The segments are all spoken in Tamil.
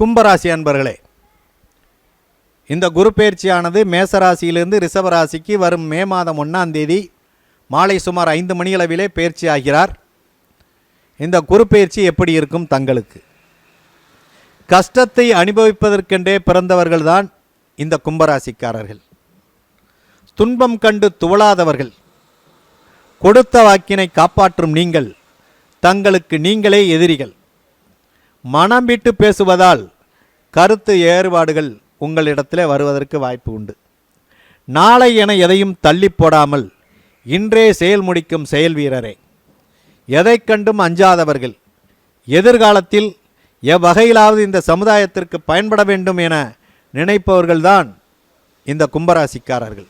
கும்பராசி அன்பர்களே இந்த குரு பயிற்சியானது மேசராசியிலிருந்து ரிஷபராசிக்கு வரும் மே மாதம் ஒன்றாம் தேதி மாலை சுமார் ஐந்து மணியளவிலே பயிற்சி ஆகிறார். இந்த குரு பயிற்சி எப்படி இருக்கும் தங்களுக்கு? கஷ்டத்தை அனுபவிப்பதற்கென்றே பிறந்தவர்கள்தான் இந்த கும்பராசிக்காரர்கள். துன்பம் கண்டு துவளாதவர்கள் கொடுத்த வாக்கினை காப்பாற்றும் நீங்கள் தங்களுக்கு நீங்களே எதிரிகள். மனம் விட்டு பேசுவதால் கருத்து ஏறுபாடுகள் உங்களிடத்தில் வருவதற்கு வாய்ப்பு உண்டு. நாளை என எதையும் தள்ளி போடாமல் இன்றே செயல் முடிக்கும் செயல் வீரரே. எதைக் கண்டும் அஞ்சாதவர்கள். எதிர்காலத்தில் எவ்வகையிலாவது இந்த சமுதாயத்திற்கு பயன்பட வேண்டும் என நினைப்பவர்கள்தான் இந்த கும்பராசிக்காரர்கள்.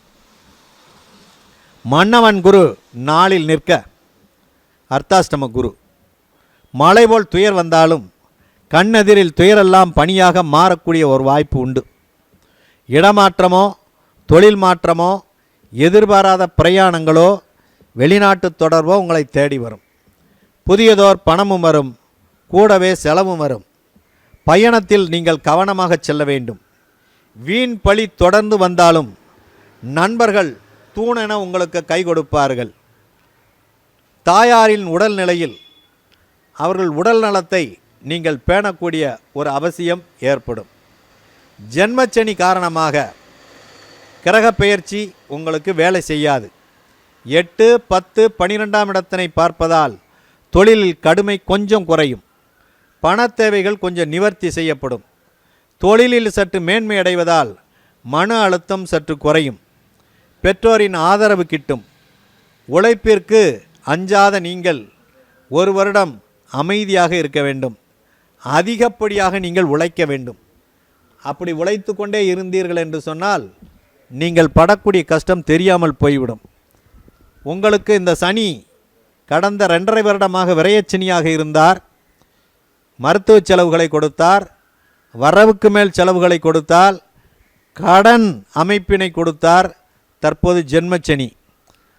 மன்னவன் குரு நாளில் நிற்க. அர்த்தாஷ்டம குரு. மலை போல் துயர் வந்தாலும் கண்ணெதிரில் துயரெல்லாம் பணியாக மாறக்கூடிய ஒரு வாய்ப்பு உண்டு. இடமாற்றமோ தொழில் மாற்றமோ எதிர்பாராத பிரயாணங்களோ வெளிநாட்டு தொடர்போ உங்களை தேடி வரும். புதியதோர் பணமும் வரும் கூடவே செலவும் வரும். பயணத்தில் நீங்கள் கவனமாக செல்ல வேண்டும். வீண் பழி தொடர்ந்து வந்தாலும் நண்பர்கள் தூணென உங்களுக்கு கை கொடுப்பார்கள். தாயாரின் உடல்நிலையில் அவர்கள் உடல் நலத்தை நீங்கள் பேணக்கூடிய ஒரு அவசியம் ஏற்படும். ஜென்மச்சனி காரணமாக கிரகப்பெயர்ச்சி உங்களுக்கு வேலை செய்யாது. எட்டு பத்து பனிரெண்டாம் இடத்தினை பார்ப்பதால் தொழிலில் கடுமை கொஞ்சம் குறையும். பண தேவைகள் கொஞ்சம் நிவர்த்தி செய்யப்படும். தொழிலில் சற்று மேன்மை அடைவதால் மன அழுத்தம் சற்று குறையும். பெற்றோரின் ஆதரவு கிட்டும். உழைப்பிற்கு அஞ்சாத நீங்கள் ஒரு வருடம் அமைதியாக இருக்க வேண்டும். அதிகப்படியாக நீங்கள் உழைக்க வேண்டும். அப்படி உழைத்து கொண்டே இருந்தீர்கள் என்று சொன்னால் நீங்கள் படக்கூடிய கஷ்டம் தெரியாமல் போய்விடும். உங்களுக்கு இந்த சனி கடந்த ரெண்டரை வருடமாக விரயச்சனியாக இருந்தார். மருத்துவ செலவுகளை கொடுத்தார். வரவுக்கு மேல் செலவுகளை கொடுத்தால் கடன் அமைப்பினை கொடுத்தார். தற்போது ஜென்மச்சனி.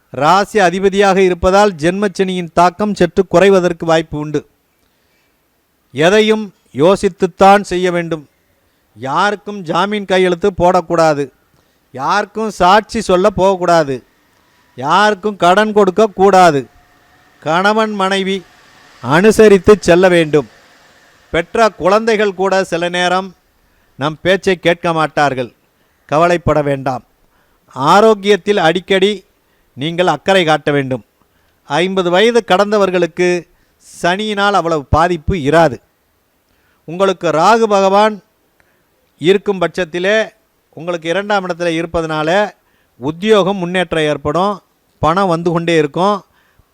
ராசி அதிபதியாக இருப்பதால் ஜென்மச்சனியின் தாக்கம் சற்று குறைவதற்கு வாய்ப்பு உண்டு. எதையும் யோசித்துத்தான் செய்ய வேண்டும். யாருக்கும் ஜாமீன் கையெழுத்து போடக்கூடாது. யாருக்கும் சாட்சி சொல்ல போகக்கூடாது. யாருக்கும் கடன் கொடுக்கக்கூடாது கணவன் மனைவி அனுசரித்து செல்ல வேண்டும். பெற்ற குழந்தைகள் கூட சில நேரம் நம் பேச்சை கேட்க மாட்டார்கள். கவலைப்பட வேண்டாம். ஆரோக்கியத்தில் அடிக்கடி நீங்கள் அக்கறை காட்ட வேண்டும். ஐம்பது வயது கடந்தவர்களுக்கு சனியினால் அவ்வளவு பாதிப்பு இராது. உங்களுக்கு ராகு பகவான் இருக்கும் பட்சத்திலே உங்களுக்கு இரண்டாம் இடத்துல இருப்பதனால உத்தியோகம் முன்னேற்றம் ஏற்படும் பணம் வந்து கொண்டே இருக்கும்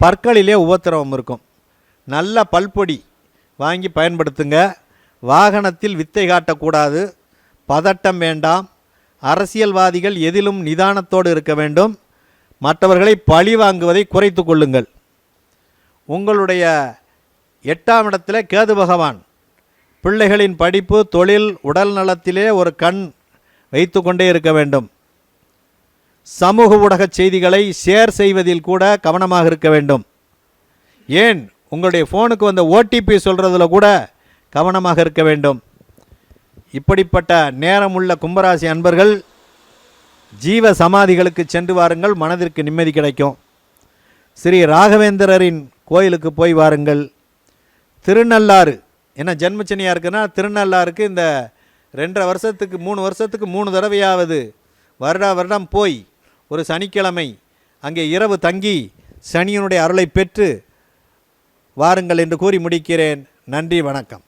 பற்களிலே உபத்திரவம் இருக்கும். நல்ல பல்பொடி வாங்கி பயன்படுத்துங்க. வாகனத்தில் வித்தை காட்டக்கூடாது. பதட்டம் வேண்டாம். அரசியல்வாதிகள் எதிலும் நிதானத்தோடு இருக்க வேண்டும். மற்றவர்களை பழி வாங்குவதை குறைத்து கொள்ளுங்கள். உங்களுடைய எட்டாம் இடத்துல கேது பகவான். பிள்ளைகளின் படிப்பு தொழில் உடல் நலத்திலே ஒரு கண் வைத்து கொண்டே இருக்க வேண்டும். சமூக ஊடக செய்திகளை ஷேர் செய்வதில் கூட கவனமாக இருக்க வேண்டும். ஏன்? உங்களுடைய ஃபோனுக்கு வந்த ஓடிபி சொல்கிறதுல கூட கவனமாக இருக்க வேண்டும். இப்படிப்பட்ட நேரமுள்ள கும்பராசி அன்பர்கள் ஜீவ சமாதிகளுக்கு சென்று வாருங்கள் மனதிற்கு நிம்மதி கிடைக்கும். ஸ்ரீ ராகவேந்திரரின் கோயிலுக்கு போய் வாருங்கள். திருநள்ளாறு. ஏன்னா ஜென்மச்சனியாக இருக்குன்னா திருநள்ளாருக்கு இந்த ரெண்டரை வருஷத்துக்கு மூணு வருஷத்துக்கு மூணு தடவையாவது வருடா வருடம் போய் ஒரு சனிக்கிழமை அங்கே இரவு தங்கி சனியனுடைய அருளை பெற்று வாருங்கள் என்று கூறி முடிக்கிறேன். நன்றி வணக்கம்.